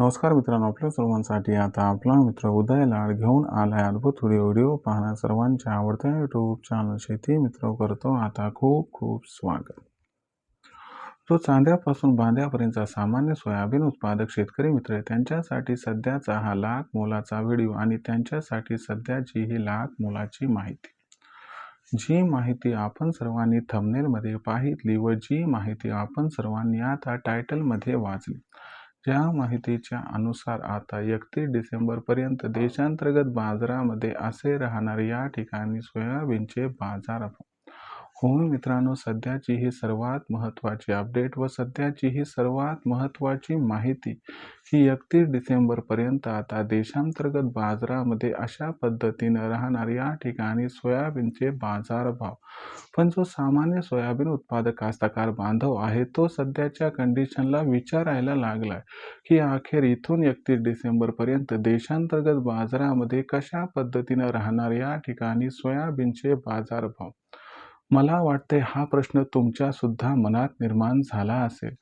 नमस्कार मित्रांनो आपल्या सर्वांसाठी आता आपला मित्र उदय लाड घेऊन आलाय अद्भुत व्हिडिओ व्हिडिओ पाहण्या सर्वांच्या आवडत्या युट्यूब चॅनल शेती मित्र करतो आता खूप खूप स्वागत. तो चांद्यापासून बांध्यापर्यंतचा सामान्य सोयाबीन उत्पादक शेतकरी मित्र त्यांच्यासाठी सध्याचा हा लाख मोलाचा व्हिडिओ आणि त्यांच्यासाठी सध्याची ही लाख मोलाची माहिती. जी माहिती आपण सर्वांनी थंबनेलमध्ये पाहितली व जी माहिती आपण सर्वांनी आता टायटलमध्ये वाचली. ज्या माहितीच्या अनुसार आता एकतीस डिसेंबरपर्यंत देशांतर्गत बाजारामध्ये असे राहणार या ठिकाणी सोयाबीनचे बाजार हो मित्रांनो सध्याची ही सर्वात महत्त्वाची अपडेट व सध्याची ही सर्वात महत्त्वाची माहिती ही एकतीस डिसेंबरपर्यंत आता देशांतर्गत बाजारामध्ये अशा पद्धतीनं राहणार. या ठिकाणी सोयाबीनचे बाजारभाव. पण जो सामान्य सोयाबीन उत्पादक कास्तकार बांधव आहे तो सध्याच्या कंडिशनला विचारायला लागलाय की अखेर इथून एकतीस डिसेंबरपर्यंत देशांतर्गत बाजारामध्ये कशा पद्धतीनं राहणार? या ठिकाणी सोयाबीनचे बाजारभाव. मला वाटते हा प्रश्न तुमच्यासुद्धा मनात निर्माण झाला असेल.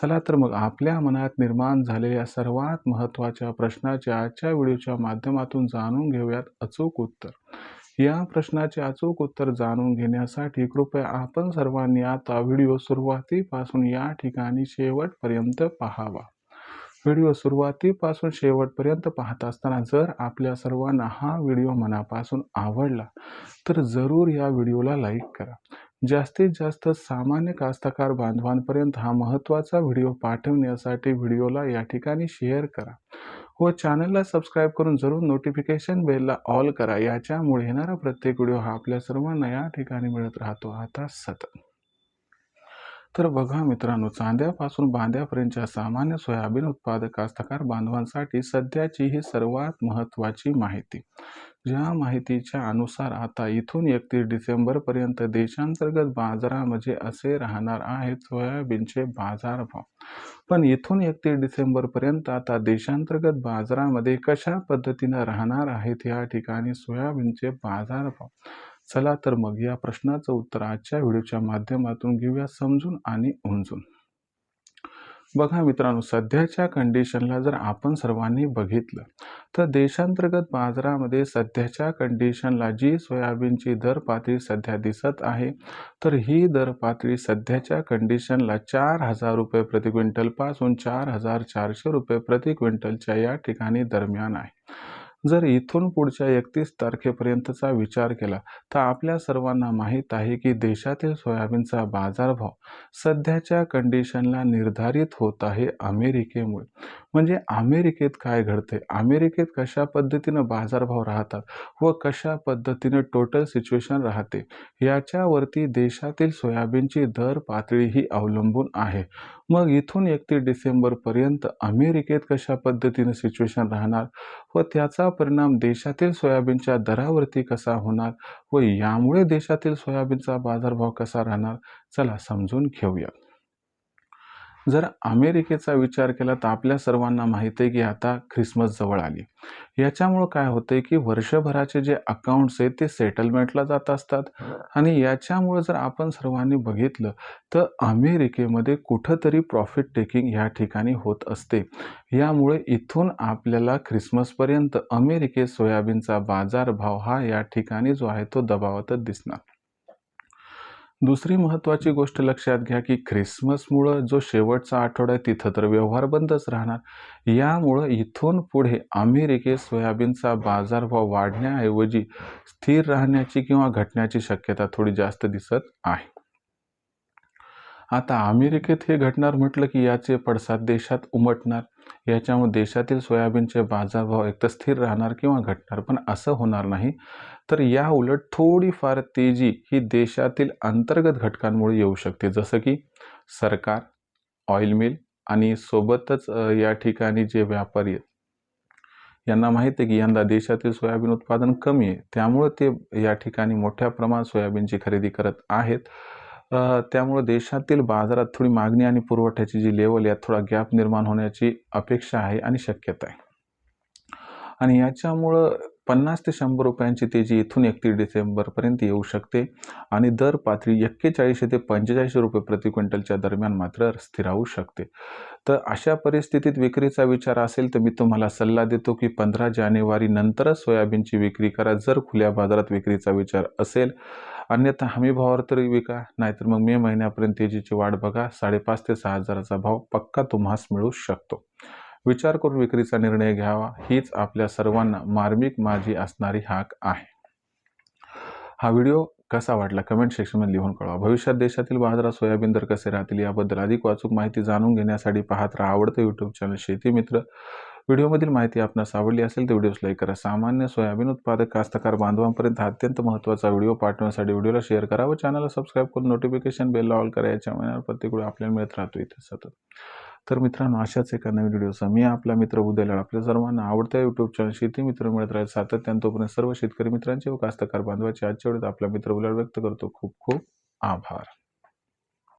चला तर मग आपल्या मनात निर्माण झालेल्या सर्वात महत्त्वाच्या प्रश्नाचे आजच्या व्हिडिओच्या माध्यमातून जाणून घेऊयात अचूक उत्तर. या प्रश्नाचे अचूक उत्तर जाणून घेण्यासाठी कृपया आपण सर्वांनी आता व्हिडिओ सुरुवातीपासून या ठिकाणी शेवटपर्यंत पाहावा. व्हिडिओ सुरुवातीपासून शेवटपर्यंत पाहत असताना जर आपल्या सर्वांना हा व्हिडिओ मनापासून आवडला तर जरूर या व्हिडिओला लाईक करा. जास्तीत जास्त सामान्य कास्तकार बांधवांपर्यंत हा महत्त्वाचा व्हिडिओ पाठवण्यासाठी व्हिडिओला या ठिकाणी शेअर करा व चॅनलला सबस्क्राईब करून जरूर नोटिफिकेशन बेलला ऑल करा. याच्यामुळे येणारा प्रत्येक व्हिडिओ हा आपल्या सर्वांना या ठिकाणी मिळत राहतो. आता सतत तर बघा मित्रांनो चांद्यापासून बांध्यापर्यंतच्या सामान्य सोयाबीन उत्पादक कास्तकार बांधवांसाठी सध्याची ही सर्वात महत्त्वाची माहिती. ज्या माहितीच्या अनुसार आता इथून एकतीस डिसेंबरपर्यंत देशांतर्गत बाजारामध्ये असे राहणार आहेत सोयाबीनचे बाजारभाव. पण इथून एकतीस डिसेंबरपर्यंत आता देशांतर्गत बाजारामध्ये कशा पद्धतीनं राहणार आहेत या ठिकाणी सोयाबीनचे बाजारभाव? चला तर मग या प्रश्नाचं उत्तर आजच्या व्हिडिओच्या माध्यमातून घेऊया समजून आणि उमजून बघा मित्रांनो सध्याच्या कंडिशनला जर आपण सर्वांनी बघितलं तर देशांतर्गत बाजारामध्ये सध्याच्या कंडिशनला जी सोयाबीनची दर पातळी सध्या दिसत आहे तर ही दर पातळी सध्याच्या कंडिशनला चार हजार रुपये प्रति क्विंटलपासून चार हजार चारशे रुपये प्रति क्विंटलच्या या ठिकाणी दरम्यान आहे. जर इथून पुढच्या एकतीस तारखेपर्यंतचा विचार केला तर आपल्या सर्वांना माहीत आहे की देशातील सोयाबीनचा बाजारभाव सध्याच्या कंडिशनला निर्धारित होत आहे अमेरिकेमुळे. म्हणजे अमेरिकेत काय घडते अमेरिकेत कशा पद्धतीनं बाजारभाव राहतात व कशा पद्धतीनं टोटल सिच्युएशन राहते याच्यावरती देशातील सोयाबीनची दर पातळी ही अवलंबून आहे. मग इथून एकतीस डिसेंबरपर्यंत अमेरिकेत कशा पद्धतीनं सिच्युएशन राहणार व त्याचा परिणाम देशातील सोयाबीनच्या दरावरती कसा होणार व यामुळे देशातील सोयाबीनचा बाजारभाव कसा राहणार चला समजून घेऊया. जर अमेरिकेचा विचार केला तर आपल्या सर्वांना माहिती आहे की आता ख्रिसमस जवळ आली. याच्यामुळं काय होते की वर्षभराचे जे अकाउंट्स आहेत ते सेटलमेंटला जात असतात. आणि याच्यामुळं जर आपण सर्वांनी बघितलं तर अमेरिकेमध्ये कुठंतरी प्रॉफिट टेकिंग ह्या ठिकाणी होत असते. यामुळे इथून आपल्याला ख्रिसमसपर्यंत अमेरिकेत सोयाबीनचा बाजारभाव हा या ठिकाणी जो आहे तो दबावातच दिसणार. दुसरी महत्त्वाची गोष्ट लक्षात घ्या की ख्रिसमसमुळं जो शेवटचा आठवडा आहे तिथं तर व्यवहार बंदच राहणार. यामुळं इथून पुढे अमेरिकेत सोयाबीनचा बाजारभाव वाढण्याऐवजी स्थिर राहण्याची किंवा घटण्याची शक्यता थोडी जास्त दिसत आहे. आता अमेरिकेत हे घडणार म्हटलं की याचे पडसाद देशात उमटणार. याच्यामुळे देशातील सोयाबीनचे बाजारभाव एकतर स्थिर राहणार किंवा घटणार पण असं होणार नाही. तर या उलट थोडीफार तेजी ही देशातील अंतर्गत घटकांमुळे येऊ शकते. जसं की सरकार ऑइल मिल आणि सोबतच या ठिकाणी जे व्यापारी आहेत यांना माहिती आहे की यंदा देशातील सोयाबीन उत्पादन कमी आहे. त्यामुळं ते या ठिकाणी मोठ्या प्रमाणात सोयाबीनची खरेदी करत आहेत. त्यामुळं देशातील बाजारात थोडी मागणी आणि पुरवठ्याची जी लेवल यात थोडा गॅप निर्माण होण्याची अपेक्षा आहे आणि शक्यता आहे. आणि याच्यामुळं पन्नास ते शंभर रुपयांची तेजी इथून एकतीस डिसेंबरपर्यंत येऊ शकते आणि दर पातळी एक्केचाळीसशे ते पंचेचाळीसशे रुपये प्रति क्विंटलच्या दरम्यान मात्र स्थिरावू शकते. तर अशा परिस्थितीत विक्रीचा विचार असेल तर मी तुम्हाला सल्ला देतो की पंधरा जानेवारी नंतरच सोयाबीनची विक्री करा. जर खुल्या बाजारात विक्रीचा विचार असेल अन्यथा हमी भावावर तरी विका नाहीतर मग मे महिन्यापर्यंत तेजीची वाट बघा. साडेपाच ते सहा हजाराचा भाव पक्का तुम्हास मिळू शकतो. विचार करून विक्रीचा निर्णय घ्यावा. हीच आपल्या सर्वांना मार्मिक माझी असणारी हाक आहे. हा व्हिडिओ कसा वाटला कमेंट सेक्शनमध्ये लिहून कळवा. भविष्यात देशातील बाजारात सोयाबीन दर कसे राहतील याबद्दल अधिक वाचूक माहिती जाणून घेण्यासाठी पाहत राहा. आवडतं यूट्यूब चॅनल शेती मित्र. व्हिडिओमधील माहिती आपणास आवडली असेल तर व्हिडिओस लाईक करा. सामान्य सोयाबीन उत्पादक कास्तकार बांधवांपर्यंत अत्यंत महत्त्वाचा व्हिडिओ पाठवण्यासाठी व्हिडिओला शेअर करा व चॅनलला सबस्क्राईब करून नोटिफिकेशन बेल ऑल करा. याच्या महिन्यावर प्रत्येक वेळी आपल्याला मिळत राहतो इथे सतत. तर मित्रांनो अशाच एका नवीन व्हिडिओचा मी आपला मित्र उदयला आपल्या सर्वांना आवडत्या यूट्यूब चॅनल शेती मित्र मिळत राहील. सातत्यानं तोपर्यंत सर्व शेतकरी मित्रांचे व कास्तकार बांधवाचे आजच्या वेळेत आपला मित्र उलाड व्यक्त करतो. खूप खूप आभार.